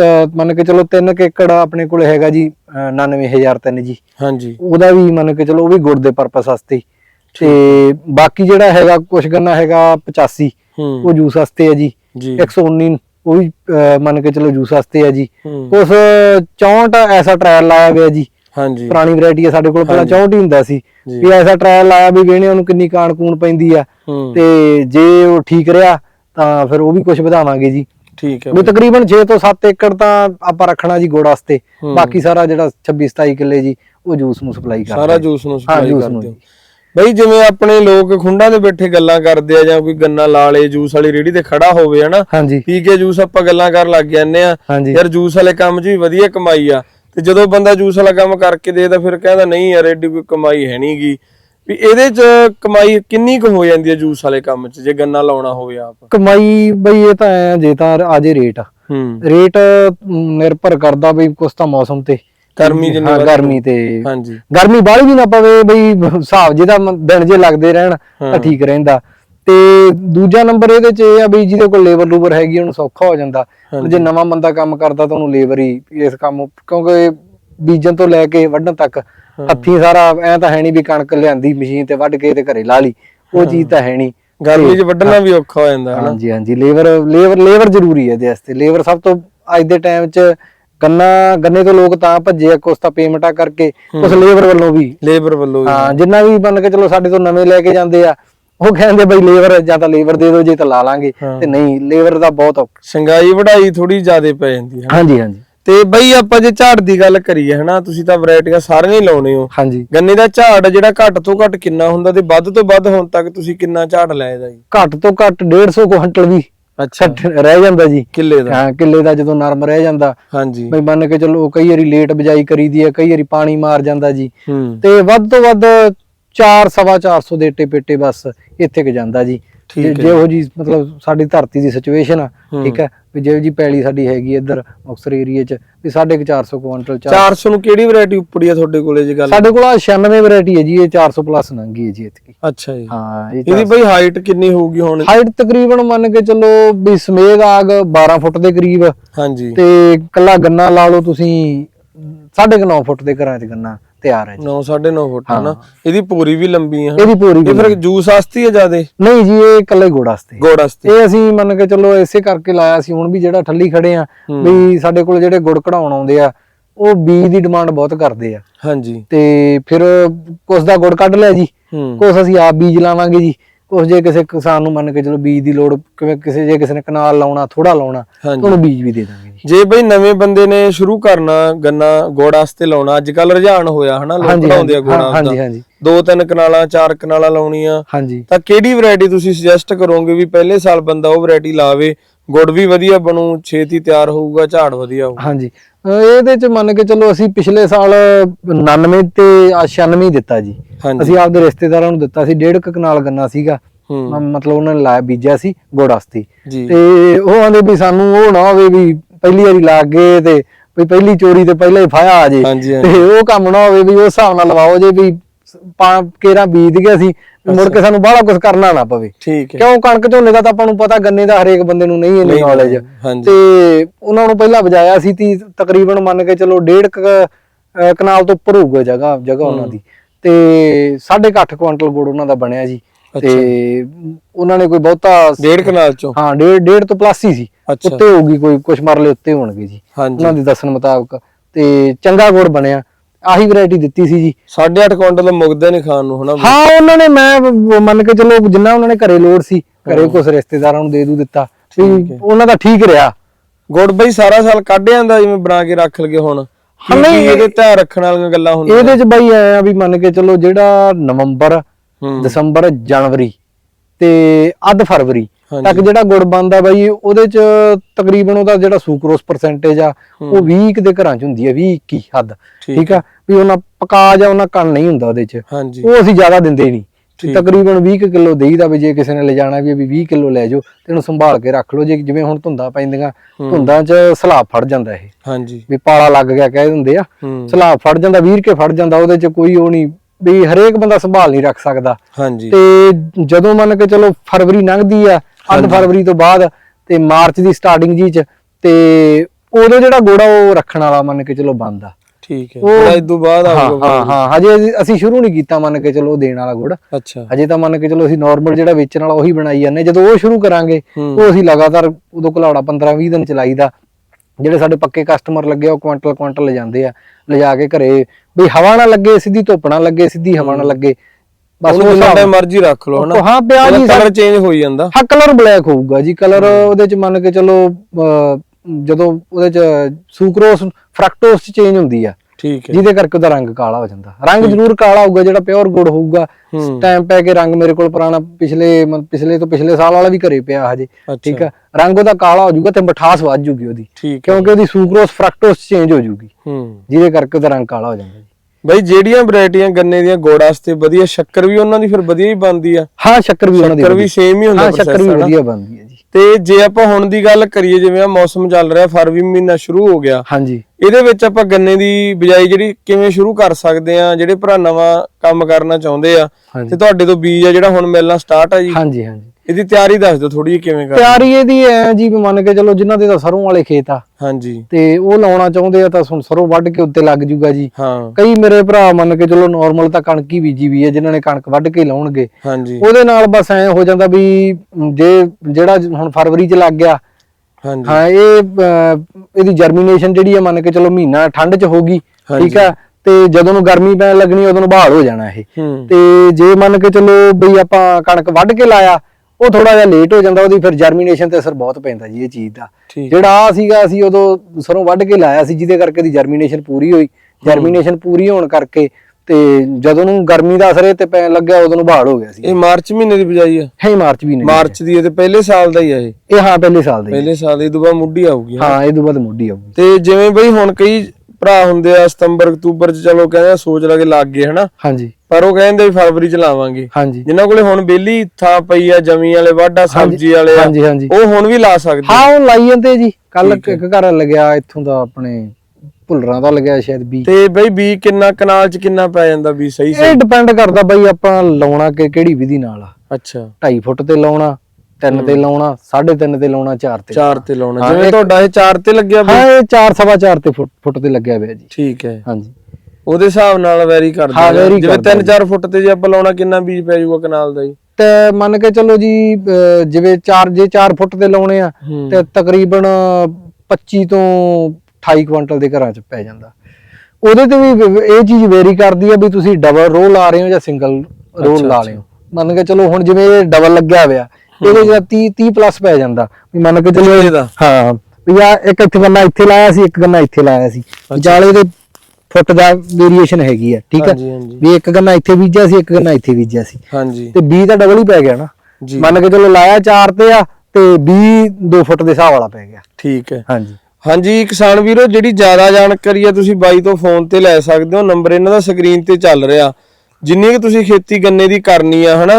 ਅਹ ਮੰਨ ਕੇ ਚਲੋ 3 ਏਕੜ ਆਪਣੇ ਕੋਲ ਹੈਗਾ ਜੀ ਅਹ 99003 ਜੀ। ਹਾਂਜੀ। ਉਹਦਾ ਵੀ ਮੰਨ ਕੇ ਚਲੋ ਉਹ ਵੀ ਗੁੜ ਦੇ ਪਰਪਸ ਵਾਸਤੇ। ਤੇ ਬਾਕੀ ਜਿਹੜਾ ਹੈਗਾ ਕੁਛ ਗੰਨਾ ਹੈਗਾ 85 ਹੂੰ। ਉਹ ਜੂਸ ਵਾਸਤੇ ਹੈ ਜੀ। 119 ਉਹ ਵੀ ਅਹ ਮੰਨ ਕੇ ਚਲੋ ਜੂਸ ਵਾਸਤੇ ਹੈ ਜੀ। ਹੂੰ। ਕੁਛ 64 ਐਸਾ ਟ੍ਰਾਇਲ ਲਾਇਆ ਹੋਇਆ ਜੀ। ਹਾਂਜੀ। ਪੁਰਾਣੀ ਵੈਰਾਈਟੀ ਹੈ ਸਾਡੇ ਕੋਲ ਪਹਿਲਾਂ 64 ਹੀ ਹੁੰਦਾ ਸੀ। ਜੀ। ਵੀ ਐਸਾ ਟ੍ਰਾਇਲ ਲਾਇਆ ਵੀ ਵੇਹਣਿਆਂ ਨੂੰ ਕਿੰਨੀ ਕਾਣ ਕੂਣ ਪੈਂਦੀ ਆ। ਹੂੰ। ਤੇ ਜੇ ਉਹ ਠੀਕ ਰਿਹਾ ਤਾਂ ਫਿਰ ਉਹ ਵੀ ਕੁਝ ਵਧਾਵਾਂਗੇ ਜੀ। ਠੀਕ ਹੈ ਵੀ ਤਕਰੀਬਨ 6 ਤੋਂ 7 ਏਕੜ ਤਾਂ ਆਪਾਂ ਰੱਖਣਾ ਜੀ ਗੁੜ ਵਾਸਤੇ। ਹੂੰ। ਬਾਕੀ ਸਾਰਾ ਜਿਹੜਾ 26 27 ਕਿੱਲੇ ਜੀ ਉਹ ਜੂਸ ਨੂੰ ਸਪਲਾਈ ਕਰਦੇ ਸਾਰਾ ਜੂਸ ਨੂੰ ਹਾਂ ਸਪਲਾਈ ਜੂਸ ਨੂੰ ਕਰਦੇ ਹੋ ਬਈ ਜਿਵੇਂ ਆਪਣੇ ਲੋਕ ਖੁੰਡਾਂ ਦੇ ਬੈਠੇ ਗੱਲਾਂ ਕਰਦੇ ਆ ਜਾਂ ਕੋਈ ਗੰਨਾ ਲਾ ਲੇ ਜੂਸ ਵਾਲੀ ਰੇੜੀ ਤੇ ਖੜਾ ਹੋਵੇ ਹਨਾ? ਹਾਂਜੀ। ਪੀ ਕੇ ਜੂਸ ਆਪਾਂ ਗੱਲਾਂ ਕਰਨ ਲੱਗ ਜਾਂਦੇ ਆ। ਯਾਰ ਜੂਸ ਵਾਲੇ ਕੰਮ 'ਚ ਵੀ ਵਧੀਆ ਕਮਾਈ ਆ। ਤੇ ਜਦੋਂ ਬੰਦਾ ਜੂਸ ਵਾਲਾ ਕੰਮ ਕਰਕੇ ਦੇ ਤਾਂ ਫਿਰ ਕਹਿੰਦਾ ਨਹੀਂ ਯਾਰ ਐਡੀ ਕੋਈ ਕਮਾਈ ਹੈ ਨਹੀਂਗੀ ਵੀ ਇਹਦੇ 'ਚ ਕਮਾਈ ਕਿੰਨੀ ਕੁ ਹੋ ਜਾਂਦੀ ਹੈ ਜੂਸ ਵਾਲੇ ਕੰਮ 'ਚ ਜੇ ਗੰਨਾ ਲਾਉਣਾ ਹੋਵੇ ਆਪ? ਕਮਾਈ ਬਈ ਇਹ ਤਾਂ ਐਂ ਜੇ ਤਾਂ ਆਜੇ ਰੇਟ ਰੇਟ ਨਿਰਭਰ ਕਰਦਾ ਬਈ ਕੁਛ ਤਾਂ ਮੌਸਮ ਤੇ। ਗਰਮੀ ਜਿੰਨੀ ਹਾਂ ਗਰਮੀ ਤੇ ਹਾਂਜੀ। ਗਰਮੀ ਬਾਹਲੀ ਵੀ ਨਾ ਪਵੇ ਬਈ ਹਿਸਾਬ ਜਿਹਦਾ ਦਿਨ ਜੇ ਲੱਗਦੇ ਰਹਿਣ ਤਾਂ। ਠੀਕ ਰਹਿੰਦਾ। ਤੇ ਦੂਜਾ ਨੰਬਰ ਇਹਦੇ ਚ ਇਹ ਆ ਬਈ ਜਿਹਦੇ ਕੋਲ ਲੇਬਰ ਲੂਬਰ ਹੈਗੀ ਉਹਨੂੰ ਸੌਖਾ ਹੋ ਜਾਂਦਾ। ਜੇ ਨਵਾਂ ਬੰਦਾ ਕੰਮ ਕਰਦਾ ਤਾਂ ਉਹਨੂੰ ਲੇਬਰ ਹੀ ਇਸ ਕੰਮ ਕਿਉਂਕਿ ਬੀਜਣ ਤੋਂ ਲੈ ਕੇ ਵੱਢਣ ਤੱਕ ਹੱਥੀਂ ਸਾਰਾ ਐ ਤਾਂ ਹੈ ਨਹੀਂ ਵੀ ਕਣਕ ਲਿਆਂਦੀ ਮਸ਼ੀਨ ਤੇ ਵੱਢ ਕੇ ਤੇ ਘਰੇ ਲਾ ਲਈ। ਉਹ ਚੀਜ਼ ਤਾਂ ਹੈ ਨਹੀਂ ਗਰਮੀ 'ਚ ਵੱਢਣਾ ਵੀ ਔਖਾ ਹੋ ਜਾਂਦਾ ਹਾਂਜੀ ਹਾਂਜੀ। ਲੇਬਰ ਲੇਬਰ ਲੇਬਰ ਜ਼ਰੂਰੀ ਹੈ ਇਹਦੇ ਵਾਸਤੇ। ਲੇਬਰ ਸਭ ਤੋਂ ਅੱਜ ਦੇ ਟਾਈਮ 'ਚ ਗੰਨਾ ਗੰਨੇ ਤੋਂ ਲੋਕ ਤਾਂ ਭੱਜੇ ਆ ਕੁਛ ਤਾਂ ਪੇਮੈਂਟਾਂ ਕਰਕੇ ਕੁਛ ਲੇਬਰ ਵੱਲੋਂ ਵੀ। ਲੇਬਰ ਵੱਲੋਂ। ਹਾਂ ਜਿੰਨਾ ਵੀ ਮੰਨ ਕੇ ਚਲੋ ਸਾਡੇ ਤੋਂ ਨਵੇਂ ਲੈ ਕੇ ਜਾਂਦੇ ਆ ਉਹ ਕਹਿੰਦੇ ਬਈ ਲੇਬਰ ਜਾਂ ਤਾਂ ਲੇਬਰ ਦੇ ਦਿਓ ਜੇ ਤਾਂ ਲਾ ਲਾਂਗੇ। ਤੇ ਨਹੀਂ ਲੇਬਰ ਦਾ ਬਹੁਤ ਸੰਗਾਈ ਵਢਾਈ ਥੋੜੀ ਜ਼ਿਆਦਾ ਪੈ ਜਾਂਦੀ ਹੈ ਹਾਂਜੀ ਹਾਂਜੀ। ਤੇ ਬਈ ਆਪਾਂ ਜੇ ਝਾੜ ਦੀ ਗੱਲ ਕਰੀਏ ਹਨਾ ਤੁਸੀਂ ਤਾਂ ਵੈਰਾਈਟੀਆਂ ਸਾਰੀਆਂ ਹੀ ਲਾਉਣੇ ਹੋ। ਹਾਂਜੀ। ਗੰਨੇ ਦਾ ਝਾੜ ਜਿਹੜਾ ਘੱਟ ਤੋਂ ਘੱਟ ਕਿੰਨਾ ਹੁੰਦਾ ਤੇ ਵੱਧ ਤੋਂ ਵੱਧ ਹੁਣ ਤੱਕ ਤੁਸੀਂ ਕਿੰਨਾ ਝਾੜ ਲਾਇਆ ਜੀ? ਘੱਟ ਤੋਂ ਘੱਟ 150 ਕੁਇੰਟਲ ਵੀ। ਅੱਛਾ। ਰਹਿ ਜਾਂਦਾ ਜੀ। ਕਿੱਲੇ ਦਾ। ਹਾਂ ਕਿੱਲੇ ਦਾ ਜਦੋਂ ਨਰਮ ਰਹਿ ਜਾਂਦਾ। ਹਾਂਜੀ। ਬਈ ਮੰਨ ਕੇ ਚਲੋ ਕਈ ਵਾਰੀ ਲੇਟ ਬਜਾਈ ਕਰੀਦੀ ਹੈ ਕਈ ਵਾਰੀ ਪਾਣੀ ਮਾਰ ਜਾਂਦਾ ਜੀ। ਤੇ ਵੱਧ ਤੋਂ ਵੱਧ 4 ਸਵਾ 400 ਦੇ ਏਟੇ ਪੇਟੇ ਬਸ ਇੱਥੇ ਕ ਜਾਂਦਾ ਜੀ। ਜੇ- ਜਿਹੋ ਜੀ ਮਤਲਬ ਸਾਡੀ ਧਰਤੀ ਦੀ ਸਿਚੁਏਸ਼ਨ ਆ ਠੀਕ ਹੈ ਵੀ ਜਿਹੋ ਜੀ ਪੈਲੀ ਸਾਡੀ ਹੈਗੀ ਇੱਧਰ ਮੁਕਤਸਰ ਏਰੀਆ 'ਚ ਵੀ 450 ਕੁਇੰਟਲ ਚਾਰ 400 ਨੂੰ ਕਿਹੜੀ ਵੈਰਾਈਟੀ ਉੱਪੜੀ ਆ ਤੁਹਾਡੇ ਕੋਲੇ ਜੇ ਗੱਲ? ਸਾਡੇ ਕੋਲ ਆਹ 96 ਵੈਰਾਈਟੀ ਹੈ ਜੀ ਇਹ 400 ਪਲੱਸ ਲੰਗੀ ਹੈ ਜੀ ਇਤਕੀ। ਅੱਛਾ ਜੀ। ਹਾਂ ਇਹ ਇਹਦੀ ਬਈ ਹਾਈਟ ਕਿੰਨੀ ਹੋਊਗੀ ਹੁਣ? ਹਾਈਟ ਤਕਰੀਬਨ ਮੰਨ ਕੇ ਚੱਲੋ ਵੀ ਸਮੇਗ ਆਗ 12 ਫੁੱਟ ਦੇ ਕਰੀਬ। ਹਾਂਜੀ। ਤੇ ਕੱਲਾ ਗੰਨਾ ਲਾ ਲਓ ਤੁਸੀਂ 9.5 ਫੁੱਟ ਦੇ ਘਰਾਂ 'ਚ ਗੰਨਾ। ਤਿਆਰ ਹੈ ਜੀ। 9 9.5 ਫੁੱਟ ਹਨਾ ਇਹਦੀ ਪੂਰੀ ਵੀ ਲੰਬੀ ਆ ਇਹਦੀ ਪੂਰੀ ਇਹ ਫਿਰ ਜੂਸ ਵਾਸਤੀ ਆ ਜਿਆਦੇ? ਨਹੀਂ ਜੀ ਇਹ ਕੱਲੇ ਗੋੜ ਵਾਸਤੇ ਗੋੜ ਵਾਸਤੇ ਇਹ ਅਸੀਂ ਮੰਨ ਕੇ ਚੱਲੋ ਇਸੇ ਕਰਕੇ ਲਾਇਆ ਸੀ ਹੁਣ ਵੀ ਜਿਹੜਾ ਠੱਲੀ ਖੜੇ ਆ ਵੀ ਸਾਡੇ ਕੋਲ ਜਿਹੜੇ ਗੁੜ ਕਢਾਉਣ ਆਉਂਦੇ ਆ ਉਹ ਬੀਜ ਦੀ ਡਿਮਾਂਡ ਬਹੁਤ ਕਰਦੇ ਆ। ਹਾਂਜੀ। ਤੇ ਫਿਰ ਕੁਛ ਦਾ ਗੁੜ ਕੱਢ ਲਿਆ ਜੀ। ਹੂੰ। ਕੁਛ ਅਸੀਂ ਆਪ ਬੀਜ ਲਾਵਾਂਗੇ ਜੀ। ਕੁਛ ਜੇ ਕਿਸੇ ਕਿਸਾਨ ਨੂੰ ਮੰਨ ਕੇ ਚਲੋ ਬੀਜ ਦੀ ਲੋੜ ਕਿਵੇਂ ਕਿਸੇ ਜੇ ਕਿਸੇ ਨੇ ਕਨਾਲ ਲਾਉਣਾ ਥੋੜਾ ਲਾਉਣਾ ਉਹਨੂੰ ਬੀਜ ਵੀ ਦੇ ਦਾਂਗੇ। ਜੀ ਬਈ ਨਵੇਂ ਬੰਦੇ ਨੇ ਸ਼ੁਰੂ ਕਰਨਾ ਗੰਨਾ ਗੋੜ ਵਾਸਤੇ ਲਾਉਣਾ ਅੱਜ ਕੱਲ ਰੁਝਾਨ ਹੋਇਆ ਹਨਾ ਲੋਕ ਕਢਾਉਂਦੇ ਆ ਗੋੜਾ ਹਾਂਜੀ ਹਾਂਜੀ। ਦੋ ਤਿੰਨ ਕਨਾਲਾਂ ਚਾਰ ਕਨਾਲਾਂ ਲਾਉਣੀਆਂ। ਹਾਂਜੀ। ਤਾਂ ਕਿਹੜੀ ਵੈਰਾਈਟੀ ਤੁਸੀਂ ਸੁਜੈਸਟ ਕਰੋਗੇ ਵੀ ਪਹਿਲੇ ਸਾਲ ਬੰਦਾ ਉਹ ਵੈਰਾਈਟੀ ਲਾਵੇ ਗੁੜ ਵੀ ਵਧੀਆ ਬਣੂ ਛੇਤੀ ਤਿਆਰ ਹੋਊਗਾ ਝਾੜ ਵਧੀਆ ਹੋਊ ਹਾਂਜੀ। ਇਹਦੇ ਚ ਮੰਨ ਕੇ ਚਲੋ ਅਸੀਂ ਪਿਛਲੇ ਸਾਲ 99 ਤੇ ਆਹ 96 ਦਿੱਤਾ ਜੀ। ਅਸੀਂ ਆਪਦੇ ਰਿਸ਼ਤੇਦਾਰਾਂ ਨੂੰ ਦਿੱਤਾ ਸੀ ਡੇਢ ਕਨਾਲ ਗੰਨਾ ਸੀਗਾ। ਮਤਲਬ ਉਹਨਾਂ ਨੇ ਲਾਇਆ ਬੀਜਿਆ ਸੀ ਗੁੜ ਵਾਸਤੇ। ਤੇ ਉਹ ਆਂਦੇ ਵੀ ਸਾਨੂੰ ਉਹ ਨਾ ਹੋਵੇ ਵੀ ਪਹਿਲੀ ਵਾਰੀ ਲੱਗ ਗਏ ਤੇ ਵੀ ਪਹਿਲੀ ਚੋਰੀ ਤੇ ਪਹਿਲਾਂ ਹੀ ਫਾਇਆ ਆ ਜੇ। ਹਾਂਜੀ ਤੇ ਉਹ ਕੰਮ ਨਾ ਹੋਵੇ ਵੀ ਉਸ ਹਿਸਾਬ ਨਾਲ ਲਵਾਓ ਜੇ ਵੀ ਪਾ ਕੇਰਾ ਬੀਜ ਗਿਆ ਸੀ ਵੀ ਮੁੜ ਕੇ ਸਾਨੂੰ ਬਾਹਲਾ ਕੁਝ ਕਰਨਾ ਨਾ ਪਵੇ। ਠੀਕ ਹੈ। ਕਿਉਂ ਕਣਕ ਝੋਨੇ ਦਾ ਤਾਂ ਆਪਾਂ ਨੂੰ ਪਤਾ ਗੰਨੇ ਦਾ ਹਰੇਕ ਬੰਦੇ ਨੂੰ ਨਹੀਂ ਇੰਨੀ ਨਹੀਂ ਨੌਲੇਜ ਹਾਂਜੀ। ਤੇ ਉਹਨਾਂ ਨੂੰ ਪਹਿਲਾਂ ਵਜਾਇਆ ਸੀ ਤੀ ਤਕਰੀਬਨ ਮੰਨ ਕੇ ਚਲੋ ਡੇਢ ਕੁ, ਕਨਾਲ ਤੋਂ ਉੱਪਰ ਹੋਊਗਾ ਜਗ੍ਹਾ ਜਗ੍ਹਾ ਉਹਨਾਂ ਦੀ। ਤੇ 8.5 ਕੁਇੰਟਲ ਗੁੜ ਉਹਨਾਂ ਦਾ ਬਣਿਆ ਜੀ। ਤੇ ਉਹਨਾਂ ਨੇ ਕੋਈ ਬਹੁਤਾ ਡੇਢ ਕਨਾਲ ਚੋਂ? ਹਾਂ ਡੇਢ ਡੇਢ ਤੋਂ ਪਲੱਸ ਹੀ ਸੀ। ਉੱਤੇ ਹੋਊਗੀ ਕੋਈ ਕੁਝ ਮਰਲੇ ਉੱਤੇ ਹੋਣਗੇ ਜੀ। ਉਹਨਾਂ ਦੇ ਦੱਸਣ ਮੁਤਾਬਕ। ਤੇ ਚੰਗਾ ਗੁੜ ਬਣਿਆ। ਆਹੀ ਵੈਰਾਈਟੀ ਦਿੱਤੀ ਸੀ ਜੀ। 8.5 ਕੁਇੰਟਲ ਮੁਗਦਾ ਨਹੀਂ ਖਾਣ ਨੂੰ ਹਨਾ? ਹਾਂ ਉਹਨਾਂ ਨੇ ਮੈਂ ਮੰਨ ਕੇ ਚਲੋ ਜਿੰਨਾ ਉਹਨਾਂ ਨੇ ਘਰੇ ਲੋੜ ਸੀ ਘਰੇ ਕੁਝ ਰਿਸ਼ਤੇਦਾਰਾਂ ਨੂੰ ਦੇ ਦੂ ਦਿੱਤਾ। ਉਹਨਾਂ ਦਾ ਠੀਕ ਰਿਹਾ। ਗੁੜ ਬਈ ਸਾਰਾ ਸਾਲ ਕੱਢ ਜਾਂਦਾ ਜਿਵੇਂ ਬਣਾ ਕੇ ਰੱਖ ਲਗੇ ਹੁਣ। ਕੀ ਇਹਦੇ ਧਿਆਨ ਰੱਖਣ ਵਾਲੀਆਂ ਗੱਲਾਂ ਹੁੰਦੀਆਂ ਇਹਦੇ ਚ ਬਾਈ ਐ ਆ ਵੀ ਮੰਨ ਕੇ ਚਲੋ ਜਿਹੜਾ ਨਵੰਬਰ ਦਸੰਬਰ ਜਨਵਰੀ ਤੇ ਅੱਧ ਫਰਵਰੀ। ਤੱਕ ਜਿਹੜਾ ਗੁੜ ਬਣਦਾ ਬਾਈ ਉਹਦੇ ਚ ਤਕਰੀਬਨ ਉਹਦਾ ਜਿਹੜਾ ਸੁਕਰੋਸ ਪਰਸੈਂਟੇਜ ਆ ਉਹ 20 ਕੁ ਦੇ ਘਰਾਂ ਚ ਹੁੰਦੀ ਹੈ 20 21 ਹੱਦ। ਠੀਕ ਆ? ਵੀ ਉਹਨਾਂ ਪਕਾ ਜਾਂ ਉਹਨਾਂ ਕਣ ਨਹੀਂ ਹੁੰਦਾ ਉਹਦੇ ਚ। ਉਹ ਅਸੀਂ ਜ਼ਿਆਦਾ ਦਿੰਦੇ ਨਹੀਂ। ਤਕਰੀਬਨ 20 ਕਿਲੋ ਦੇਈਦਾ ਵੀ ਜੇ ਕਿਸੇ ਨੇ ਲਿਜਾਣਾ ਵੀ ਵੀ 20 ਕਿਲੋ ਲੈ ਜਾਓ ਤੇ ਇਹਨੂੰ ਸੰਭਾਲ ਕੇ ਰੱਖ ਲਓ। ਜੇ ਜਿਵੇਂ ਹੁਣ ਧੁੰਦਾਂ ਪੈਂਦੀਆਂ ਧੁੰਦਾਂ 'ਚ ਸਲਾਬ ਫੜ ਜਾਂਦਾ ਇਹ। ਹਾਂਜੀ। ਵੀ ਪਾਲਾ ਲੱਗ ਗਿਆ ਕਹਿ ਦਿੰਦੇ ਆ। ਸਲਾਬ ਫੜ ਜਾਂਦਾ ਵੀਰ ਕੇ ਫੜ ਜਾਂਦਾ ਉਹਦੇ 'ਚ ਕੋਈ ਉਹ ਨਹੀਂ ਵੀ ਹਰੇਕ ਬੰਦਾ ਸੰਭਾਲ ਨਹੀਂ ਰੱਖ ਸਕਦਾ। ਹਾਂਜੀ। ਤੇ ਜਦੋਂ ਮੰਨ ਕੇ ਚਲੋ ਫਰਵਰੀ ਲੰਘਦੀ ਆ ਅੱਧ ਫਰਵਰੀ ਤੋਂ ਬਾਅਦ ਤੇ ਮਾਰਚ ਦੀ ਸਟਾਰਟਿੰਗ ਜੀ 'ਚ ਤੇ ਉਦੋਂ ਜਿਹੜਾ ਗੋੜਾ ਉਹ ਰੱਖਣ ਵਾਲਾ ਮੰਨ ਕੇ ਚਲੋ ਬੰਦ ਆ। ਠੀਕ ਹੈ ਉਹ- ਇਸ ਤੋਂ ਬਾਅਦ ਆਊਗਾ ਹਾਂ ਹਾਂ ਹਜੇ ਅਸੀਂ- ਸ਼ੁਰੂ ਨਹੀਂ ਕੀਤਾ ਮੰਨ ਕੇ ਚਲੋ ਦੇਣ ਵਾਲਾ ਗੁੜ। ਅੱਛਾ। ਅਜੇ ਤਾਂ ਮੰਨ ਕੇ ਚਲੋ ਅਸੀਂ ਨਾਰਮਲ ਜਿਹੜਾ ਵੇਚਣ ਵਾਲਾ ਉਹੀ ਬਣਾਈ ਜਾਂਦੇ ਜਦੋਂ ਉਹ ਸ਼ੁਰੂ ਕਰਾਂਗੇ। ਉਹ ਅਸੀਂ ਲਗਾਤਾਰ ਉਦੋਂ ਘਲਾੜਾ 15 20 ਦਿਨ ਚਲਾਈਦਾ। ਜਿਹੜੇ ਸਾਡੇ ਪੱਕੇ ਕਸਟਮਰ ਲੱਗੇ ਉਹ ਕੁਆਂਟਲ ਕੁਆਂਟਲ ਲੈ ਜਾਂਦੇ ਆ। ਲਿਜਾ ਕੇ ਘਰੇ ਵੀ ਹਵਾ ਨਾ ਲੱਗੇ ਸਿੱਧੀ ਧੁੱਪ ਨਾ ਲੱਗੇ ਸਿੱਧੀ ਹਵਾ ਨਾ ਲੱਗੇ। ਬਸ ਉਹ ਜਿੰਨਾ ਮਰਜ਼ੀ ਰੱਖ ਲਓ ਹਨਾ। ਹਾਂ ਪਿਆ ਜੀ ਕਲਰ ਚੇਂਜ ਹੋਈ ਜਾਂਦਾ। ਹਾਂ ਕਲਰ ਬਲੈਕ ਹੋਊਗਾ ਜੀ। ਕਲਰ ਉਹਦੇ ਚ ਮੰਨ ਕੇ ਚਲੋ ਜਦੋਂ ਉਹਦੇ ਚ ਸੁਕਰੋਸ ਫਰਕਟੋਸ ਚ ਚੇਂਜ ਹੁੰਦੀ ਆ। ਠੀਕ ਹੈ। ਜਿਹਦੇ ਕਰਕੇ ਉਹਦਾ ਰੰਗ ਕਾਲਾ ਹੋ ਜਾਂਦਾ। ਰੰਗ ਜ਼ਰੂਰ ਕਾਲਾ ਹੋਊਗਾ ਜਿਹੜਾ ਪਿਓਰ ਗੁੜ ਹੋਊਗਾ। ਟਾਈਮ ਪੈ ਕੇ ਰੰਗ ਮੇਰੇ ਕੋਲ ਪੁਰਾਣਾ ਪਿਛਲੇ ਪਿਛਲੇ ਤੋਂ ਪਿਛਲੇ ਸਾਲ ਵਾਲਾ ਵੀ ਘਰੇ ਪਿਆ ਹਜੇ। ਠੀਕ ਆ? ਰੰਗ ਉਹਦਾ ਕਾਲਾ ਹੋ ਜਾਊਗਾ ਤੇ ਮਿਠਾਸ ਵੱਧ ਜੂਗੀ ਉਹਦੀ। ਕਿਉਂਕਿ ਉਹਦੀ ਸੁਕਰੋਸ ਫਰਕਟੋਸ ਚੇਂਜ ਹੋ ਜੂਗੀ। ਜਿਹਦੇ ਕਰਕੇ ਉਹਦਾ ਰੰਗ ਕਾਲਾ ਹੋ ਜਾਂਦਾ ਜੀ। ਬਈ ਜਿਹੜੀਆਂ ਵੈਰਾਈਟੀਆਂ ਗੰਨੇ ਦੀਆਂ ਗੁੜ ਵਾਸਤੇ ਵਧੀਆ ਸ਼ੱਕਰ ਵੀ ਉਹਨਾਂ ਦੀ ਫਿਰ ਵਧੀਆ ਹੀ ਬਣਦੀ ਆ। ਹਾਂ ਸ਼ੱਕਰ ਵੀ ਉਹਨਾਂ ਦੀ ਸ਼ੱਕਰ ਵੀ ਸੇਮ ਹੀ ਹੁੰਦਾ ਹਾਂ ਸ਼ੱਕਰ ਵੀ? ਵਧੀਆ ਬਣਦੀ ਹੈ ਜੀ। ਤੇ ਜੇ ਆਪਾਂ ਹੁਣ ਦੀ ਗੱਲ ਕਰੀਏ ਜਿਵੇਂ ਆ ਮੌਸਮ ਚੱਲ ਰਿਹਾ ਫਰਵਰੀ ਮਹੀਨਾ ਸ਼ੁਰੂ ਹੋ ਗਿਆ। ਹਾਂਜੀ। ਇਹਦੇ ਵਿੱਚ ਆਪਾਂ ਗੰਨੇ ਦੀ ਬਿਜਾਈ ਜਿਹੜੀ ਕਿਵੇਂ ਸ਼ੁਰੂ ਕਰ ਸਕਦੇ ਆ ਜਿਹੜੇ ਭਰਾ ਨਵਾਂ ਕੰਮ ਕਰਨਾ ਚਾਹੁੰਦੇ ਆ ਤੇ ਤੁਹਾਡੇ ਤੋਂ ਬੀਜ ਆ ਜਿਹੜਾ ਹੁਣ ਮਿਲਣਾ ਸਟਾਰਟ ਆ ਜੀ? ਹਾਂਜੀ ਹਾਂਜੀ। ਇਹਦੀ ਤਿਆਰੀ ਦੱਸ ਦਿਓ ਥੋੜੀ ਜਿਹੀ ਕਿਵੇਂ ਕਰ ਤਿਆਰੀ ਇਹਦੀ ਐ ਜੀ ਵੀ ਮੰਨ ਕੇ ਚਲੋ ਜਿਨ੍ਹਾਂ ਦੇ ਤਾਂ ਸਰੋਂ ਵਾਲੇ ਖੇਤ ਆ ਹਾਂਜੀ। ਤੇ ਉਹ ਲਾਉਣਾ ਚਾਹੁੰਦੇ ਆ ਤਾਂ ਹੁਣ ਸਰੋਂ ਵੱਢ ਕੇ ਉੱਤੇ ਲੱਗ ਜੂਗਾ ਜੀ। ਹਾਂ। ਕਈ ਮੇਰੇ ਭਰਾ ਮੰਨ ਕੇ ਚਲੋ ਨਾਰਮਲ ਤਾਂ ਕਣਕ ਹੀ ਬੀਜੀ ਵੀ ਹੈ ਜਿਨ੍ਹਾਂ ਨੇ ਕਣਕ ਵੱਢ ਕੇ ਲਾਉਣਗੇ। ਹਾਂਜੀ। ਉਹਦੇ ਨਾਲ ਬਸ ਐ ਹੋ ਜਾਂਦਾ ਵੀ ਜੇ ਜਿਹੜਾ ਹੁਣ ਫਰਵਰੀ ਚ ਲੱਗ ਗਿਆ ਹਾਂਜੀ। ਹਾਂ ਇਹ ਇਹਦੀ ਜਰਮੀਨੇਸ਼ਨ ਜਿਹੜੀ ਹੈ ਮੰਨ ਕੇ ਚਲੋ ਮਹੀਨਾ ਠੰਡ ਚ ਹੋਗੀ ਠੀਕ ਆ ਤੇ ਜਦੋਂ ਨੂੰ ਗਰਮੀ ਪੈਣ ਲੱਗਣੀ ਉਦੋਂ ਨੂੰ ਬਹਾਲ ਹੋ ਜਾਣਾ ਇਹ। ਤੇ ਜੇ ਮੰਨ ਕੇ ਚਲੋ ਬਈ ਆਪਾਂ ਕਣਕ ਵੱਢ ਕੇ ਲਾਇਆ ਉਹ ਥੋੜਾ ਜਿਹਾ ਲੇਟ ਹੋ ਜਾਂਦਾ ਉਹਦੀ ਫਿਰ ਜਰਮੀਨੇਸ਼ਨ ਤੇ ਅਸਰ ਬਹੁਤ ਪੈਂਦਾ ਜੀ ਇਹ ਚੀਜ਼ ਦਾ। ਜਿਹੜਾ ਆ ਸੀਗਾ ਅਸੀਂ ਉਦੋਂ ਸਰੋਂ ਵੱਢ ਕੇ ਲਾਇਆ ਸੀ ਜਿਹਦੇ ਕਰਕੇ ਦੀ ਜਰਮੀਨੇਸ਼ਨ ਪੂਰੀ ਹੋਈ। ਜਰਮੀਨੇਸ਼ਨ ਪੂਰੀ ਹੋਣ ਕਰਕੇ ਤੇ ਜਦੋਂ ਨੂੰ ਗਰਮੀ ਦਾ ਅਸਰ ਇਹ ਤੇ ਪੈਣ ਲੱਗਿਆ ਉਦੋਂ ਨੂੰ ਬਹਾਲ ਹੋ ਗਿਆ ਸੀ। ਇਹ ਮਾਰਚ ਮਹੀਨੇ ਦੀ ਬਿਜਾਈ ਆ? ਹੈ ਮਾਰਚ ਵੀ ਨਹੀਂ ਮਾਰਚ ਦੀ ਇਹ ਤੇ ਪਹਿਲੇ ਸਾਲ ਦਾ ਹੀ ਆ ਇਹ। ਇਹ ਹਾਂ ਪਹਿਲੇ ਸਾਲ ਦੇ ਪਹਿਲੇ ਸਾਲ ਦੀ ਦੁਬਾਰਾ ਮੁੱਢੀ ਆਊਗੀ ਹਾਂ। ਇਹ ਬਾਅਦ ਮੁੱਢੀ ਆਊਗੀ। ਤੇ ਜਿਵੇਂ ਬਈ ਹੁਣ ਕਈ ਭਰਾ ਹੁੰਦੇ ਆ ਸਤੰਬਰ ਅਕਤੂਬਰ ਚ ਚਲੋ ਕਹਿੰਦੇ ਸੋਚ ਲਾ ਕੇ ਲੱਗ ਗਏ ਹਨਾ? ਹਾਂਜੀ। ਪਰ ਉਹ ਕਹਿੰਦੇ ਵੀ ਫਰਵਰੀ ਚ ਲਾਵਾਂਗੇ। ਹਾਂਜੀ। ਜਿਨ੍ਹਾਂ ਕੋਲੇ ਹੁਣ ਬੇਲੀ ਥਾਂ ਪਈ ਆ ਜਮੀ ਵਾਲੇ ਵਾਢਾ ਸਬਜ਼ੀ ਵਾਲੇ ਆ ਹਾਂਜੀ ਹਾਂਜੀ। ਉਹ ਹੁਣ ਵੀ ਲਾ ਸਕਦੇ। ਹਾਂ ਉਹ ਲਾਈ ਜਾਂਦੇ ਜੀ। ਕੱਲ ਇੱਕ ਘਰ ਲੱਗਿਆ ਇੱਥੋਂ ਦਾ ਆਪਣੇ ਭੁੱਲਰਾਂ ਦਾ ਲੱਗਿਆ ਸ਼ਾਇਦ ਵੀ ਤੇ ਬਈ ਬੀ ਕਿੰਨਾ ਕਨਾਲ ਚ ਕਿੰਨਾ ਪੈ ਜਾਂਦਾ ਵੀ ਸਹੀ ਸਹੀ? ਇਹ ਡਿਪੈਂਡ ਕਰਦਾ ਬਈ ਆਪਾਂ ਲਾਉਣਾ ਕਿ ਕਿਹੜੀ ਵਿਧੀ ਨਾਲ ਆ। ਅੱਛਾ। 2.5 ਫੁੱਟ ਤੇ ਲਾਉਣਾ 3 ਤੇ ਲਾਉਣਾ 3.5 ਤੇ ਲਾਉਣਾ 4 ਤੇ ਚਾਰ ਤੇ ਲਾਉਣਾ। ਜਿਵੇਂ ਤੁਹਾਡਾ ਇਹ ਚਾਰ ਤੇ ਲੱਗਿਆ ਬਈ? ਹਾਂ ਇਹ 4 ਸਵਾ 4 ਤੇ ਫੁੱਟ ਫੁੱਟ ਤੇ ਲੱਗਿਆ ਹੋਇਆ ਜੀ। ਠੀਕ ਹੈ। ਹਾਂਜੀ। ਉਹਦੇ ਹਿਸਾਬ ਨਾਲ ਵੈਰੀ ਕਰਦਾ ਹਾਂ, vary ਜਿਵੇਂ ਕਰਦਾ 3-4 ਫੁੱਟ ਤੇ ਜੇ ਆਪਾਂ ਲਾਉਣਾ ਕਿੰਨਾ ਬੀਜ ਪੈ ਜਾਊਗਾ ਕਨਾਲ ਦਾ ਜੀ? ਤੇ ਮੰਨ ਕੇ ਚੱਲੋ ਜੀ ਅਹ ਜਿਵੇਂ 4 ਜੇ 4 ਫੁੱਟ ਤੇ ਲਾਉਣੇ ਆ ਹੂੰ। ਤੇ ਤਕਰੀਬਨ 25 ਤੋਂ 28 ਕੁਇੰਟਲ ਦੇ ਘਰਾਂ ਚ ਪੈ ਜਾਂਦਾ। ਉਹਦੇ ਤੇ ਵੀ ਵ- ਇਹ ਚੀਜ਼ ਵੇਰੀ ਕਰਦੀ ਆ ਵੀ ਤੁਸੀਂ ਡਬਲ ਰੋ ਲਾ ਰਹੇ ਹੋ ਜਾਂ ਸਿੰਗਲ ਰੋ ਲਾ ਰਹੇ ਹੋ। ਮੰਨ ਕੇ ਚਲੋ ਹੁਣ ਜਿਵੇਂ ਇਹ ਡਬਲ ਲੱਗਿਆ ਹੋਇਆ ਇਹਦੇ ਜਿਹੜਾ 30 30 ਪਲੱਸ ਪੈ ਜਾਂਦਾ। ਵੀ ਮੰਨ ਕੇ ਚਲੋ ਇਹਦਾ ਹਾਂ ਵੀ ਆ ਇੱਕ ਇੱਥੇ ਗੰਨਾ ਇੱਥੇ ਲਾਇਆ ਸੀ ਇੱਕ ਗੰਨਾ ਇੱਥੇ ਲਾਇਆ ਸੀ। ਵਿਚਾਲੇ ਦੇ ਫੁੱਟ ਦਾ ਵੇਰੀਏਸ਼ਨ ਹੈਗੀ ਆ ਠੀਕ ਆ? ਹਾਂਜੀ ਹਾਂਜੀ। ਵੀ ਇੱਕ ਗੰਨਾ ਇੱਥੇ ਬੀਜਿਆ ਸੀ ਇੱਕ ਗੰਨਾ ਇੱਥੇ ਬੀਜਿਆ ਸੀ। ਹਾਂਜੀ। ਤੇ 20 ਤਾਂ ਡਬਲ ਹੀ ਪੈ ਗਿਆ ਨਾ। ਜੀ। ਮੰਨ ਕੇ ਚਲੋ ਲਾਇਆ 4 ਤੇ ਆ ਤੇ 20 2 ਫੁੱਟ ਦੇ ਹਿਸਾਬ ਵਾਲਾ ਪੈ ਗਿਆ। ਠੀਕ ਹੈ। ਹਾਂਜੀ। ਹਾਂਜੀ ਕਿਸਾਨ ਵੀਰੋ ਜਿਹੜੀ ਜ਼ਿਆਦਾ ਜਾਣਕਾਰੀ ਆ ਤੁਸੀਂ ਬਾਈ ਤੋਂ ਫੋਨ ਤੇ ਲੈ ਸਕਦੇ ਹੋ। ਨੰਬਰ ਇਹਨਾਂ ਦਾ ਸਕਰੀਨ ਤੇ ਚੱਲ ਰਿਹਾ। ਜਿੰਨੀ ਕਿ ਤੁਸੀਂ ਖੇਤੀ ਗੰਨੇ ਦੀ ਕਰਨੀ ਆ ਹਨਾ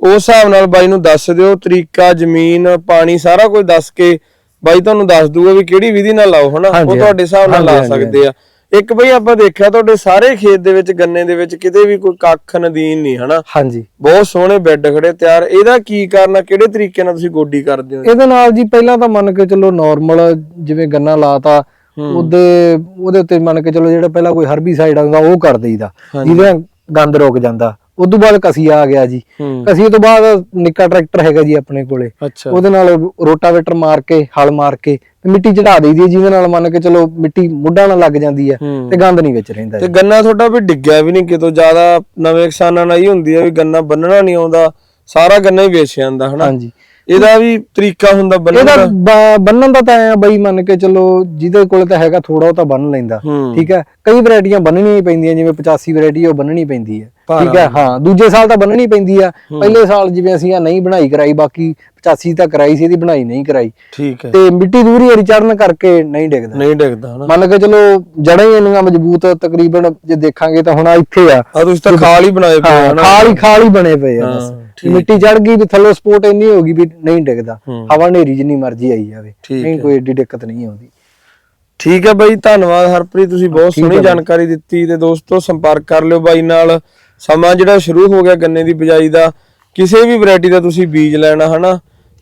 ਉਸ ਹਿਸਾਬ ਨਾਲ ਬਾਈ ਨੂੰ ਦੱਸ ਦਿਓ। ਤਰੀਕਾ ਜ਼ਮੀਨ ਪਾਣੀ ਸਾਰਾ ਕੁਝ ਦੱਸ ਕੇ ਬਾਈ ਤੁਹਾਨੂੰ ਦੱਸ ਦੂਗਾ ਵੀ ਕਿਹੜੀ ਵਿਧੀ ਨਾਲ ਲਾਓ ਹਨਾ। ਹਾਂਜੀ, ਉਹ ਤੁਹਾਡੇ ਹਿਸਾਬ ਨਾਲ ਲਾ ਹਾਂਜੀ, ਸਕਦੇ ਆ। ਇੱਕ ਬਈ ਆਪਾਂ ਦੇਖਿਆ ਤੁਹਾਡੇ ਸਾਰੇ ਖੇਤ ਦੇ ਵਿੱਚ ਗੰਨੇ ਦੇ ਵਿੱਚ ਕਿਤੇ ਵੀ ਕੋਈ ਕੱਖ ਨਦੀਨ ਨਹੀਂ ਹਨਾ? ਹਾਂਜੀ। ਬਹੁਤ ਸੋਹਣੇ ਬੈੱਡ ਖੜੇ ਤਿਆਰ। ਇਹਦਾ ਕੀ ਕਾਰਨ ਆ? ਕਿਹੜੇ ਤਰੀਕੇ ਨਾਲ ਤੁਸੀਂ ਗੋਡੀ ਕਰਦੇ ਹੋ ਇਹਦੇ ਨਾਲ ਜੀ ਪਹਿਲਾਂ ਤਾਂ ਮੰਨ ਕੇ ਚੱਲੋ ਨਾਰਮਲ ਜਿਵੇਂ ਗੰਨਾ ਲਾਤਾ ਉਹਦੇ ਉਹਦੇ ਉੱਤੇ ਮੰਨ ਕੇ ਚੱਲੋ ਜਿਹੜਾ ਪਹਿਲਾਂ ਕੋਈ ਹਰਬੀਸਾਈਡ ਆਉਂਦਾ ਉਹ ਕਰ ਦੇਈਦਾ। ਜਿਹਦੇ ਨਾਲ ਗੰਦ ਰੁਕ ਜਾਂਦਾ। ਉਸ ਤੋਂ ਬਾਅਦ ਕਸੀ ਆ ਗਿਆ ਜੀ। ਹੂੰ। ਕਸੀ ਤੋਂ ਬਾਅਦ ਨਿੱਕਾ ਟਰੈਕਟਰ ਹੈਗਾ ਜੀ ਆਪਣੇ ਕੋਲੇ। ਅੱਛਾ। ਉਹਦੇ ਨਾਲ ਰੋਟਾਵੇਟਰ ਮਾਰ ਕੇ ਹਲ ਮਾਰ ਕੇ ਤੇ ਮਿੱਟੀ ਚੜਾ ਦਈਦੀ ਹੈ ਜਿਹਦੇ ਨਾਲ ਮੰਨ ਕੇ ਚਲੋ ਮਿੱਟੀ ਮੁੱਢਾਂ ਨਾਲ ਲੱਗ ਜਾਂਦੀ ਹੈ ਹੂੰ। ਤੇ ਗੰਦ ਨਹੀਂ ਵਿੱਚ ਰਹਿੰਦਾ ਤੇ ਜੀ। ਗੰਨਾ ਤੁਹਾਡਾ ਵੀ ਡਿੱਗਿਆ ਵੀ ਨਹੀਂ ਕਿਤੋਂ ਜ਼ਿਆਦਾ ਨਵੇਂ ਕਿਸਾਨਾਂ ਨਾਲ ਹੀ ਹੁੰਦੀ ਹੈ ਵੀ ਗੰਨਾ ਬੰਨਣਾ ਨਹੀਂ ਆਉਂਦਾ ਸਾਰਾ ਗੰਨਾ ਹੀ ਵੇਚ ਜਾਂਦਾ ਹਨਾ? ਹਾਂਜੀ। ਇਹਦਾ ਵੀ ਤਰੀਕਾ ਹੁੰਦਾ ਬੰਨਣ ਇਹਦਾ ਦਾ? ਬ- ਬੰਨਣ ਦਾ ਤਾਂ ਐ ਬਈ ਮੰਨ ਕੇ ਚਲੋ ਜਿਹਦੇ ਕੋਲੇ ਤਾਂ ਹੈਗਾ ਥੋੜਾ ਉਹ ਤਾਂ ਬੰਨ ਲੈਂਦਾ ਹੂੰ। ਠੀਕ ਹੈ? ਕਈ ਵੈਰਾਈਟੀਆਂ ਬੰਨਣੀਆਂ ਹੀ ਪੈਂਦੀਆਂ ਜਿਵੇਂ 85 ਵੈਰਾਈਟੀ ਉਹ ਬੰਨਣੀ ਪੈਂਦੀ ਹੈ। ਠੀਕ ਹੈ ਹਾਂ ਦੂਜੇ ਸਾਲ ਤਾਂ ਬੰਨਣੀ ਪੈਂਦੀ ਆ। ਪਹਿਲੇ ਸਾਲ ਜਿਵੇਂ ਅਸੀਂ ਆ ਨਹੀਂ ਬਣਾਈ ਕਰਾਈ ਬਾਕੀ 85 ਤਾਂ ਕਰਾਈ ਸੀ ਇਹਦੀ ਬਣਾਈ ਨਹੀਂ ਕਰਾਈ। ਠੀਕ ਹੈ। ਤੇ ਮਿੱਟੀ ਦੂਰੀ ਵਾਰੀ ਚੜਨ ਕਰਕੇ ਨਹੀਂ ਡਿੱਗਦਾ। ਨਹੀਂ ਡਿੱਗਦਾ ਹਨਾ। ਮੰਨ ਕੇ ਚਲੋ ਜੜਾਂ ਹੀ ਇੰਨੀਆਂ ਮਜ਼ਬੂਤ ਤਕਰੀਬਨ ਜੇ ਦੇਖਾਂਗੇ ਤਾਂ ਹੁਣ ਆਹ ਇੱਥੇ ਆ। ਆ ਤੁਸੀਂ ਤਾਂ ਖਾਲ ਹੀ ਬਣਾਏ ਪਏ ਹਨਾ। ਖਾਲ ਹੀ ਖਾਲ ਹੀ ਬਣੇ ਪਏ ਆ ਬਸ। ਮਿੱਟੀ ਚੜ ਗਈ ਵੀ ਥੱਲੋਂ ਸਪੋਰਟ ਇੰਨੀ ਹੋ ਗਈ ਵੀ ਨਹੀਂ ਡਿੱਗਦਾ। ਹਵਾ ਹਨੇਰੀ ਜਿੰਨੀ ਮਰਜ਼ੀ ਆਈ ਜਾਵੇ। ਨਹੀਂ ਕੋਈ ਏਡੀ ਦਿੱਕਤ ਨਹੀਂ ਆਉਂਦੀ। ਠੀਕ ਹੈ ਬਾਈ ਧੰਨਵਾਦ ਹਰਪ੍ਰੀਤ ਤੁਸੀਂ ਬਹੁਤ ਸੋਹਣੀ ਜਾਣਕਾਰੀ ਦਿੱਤੀ ਤੇ ਦੋਸਤੋ ਸੰਪਰਕ ਕਰ ਲਿਓ ਬਾਈ ਨਾਲ। ਸਮਾਂ ਜਿਹੜਾ ਸ਼ੁਰੂ ਹੋ ਗਿਆ ਗੰਨੇ ਦੀ ਬਿਜਾਈ ਦਾ ਕਿਸੇ ਵੀ ਵੈਰਾਈਟੀ ਦਾ ਤੁਸੀਂ ਬੀਜ ਲੈਣਾ ਹਨਾ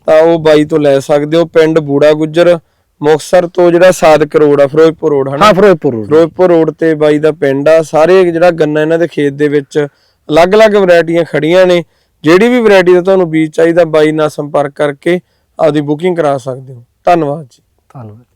ਤਾਂ ਉਹ ਬਾਈ ਤੋਂ ਲੈ ਸਕਦੇ ਹੋ। ਪਿੰਡ ਬੂੜਾ ਗੁੱਜਰ ਮੁਕਸਰ ਤੋਂ ਜਿਹੜਾ ਸਾਦਕ ਰੋਡ ਆ ਫਿਰੋਜ਼ਪੁਰ ਰੋਡ ਹਨਾ? ਹਾਂ ਫਿਰੋਜ਼ਪੁਰ road। ਫਿਰੋਜ਼ਪੁਰ ਰੋਡ ਤੇ ਬਾਈ ਦਾ ਪਿੰਡ ਆ। ਸਾਰੇ ਜਿਹੜਾ ਗੰਨਾ ਇਹਨਾਂ ਦੇ ਖੇਤ ਦੇ ਵਿੱਚ ਅਲੱਗ-ਅਲੱਗ ਵੈਰਾਈਟੀਆਂ ਖੜੀਆਂ ਨੇ। ਜਿਹੜੀ ਵੀ ਵੈਰਾਈਟੀ ਦਾ ਤੁਹਾਨੂੰ ਬੀਜ ਚਾਹੀਦਾ ਬਾਈ ਨਾਲ ਸੰਪਰਕ ਕਰਕੇ ਆਪਦੀ ਬੁਕਿੰਗ ਕਰਾ ਸਕਦੇ ਹੋ। ਧੰਨਵਾਦ ਜੀ। ਧੰਨਵਾਦ।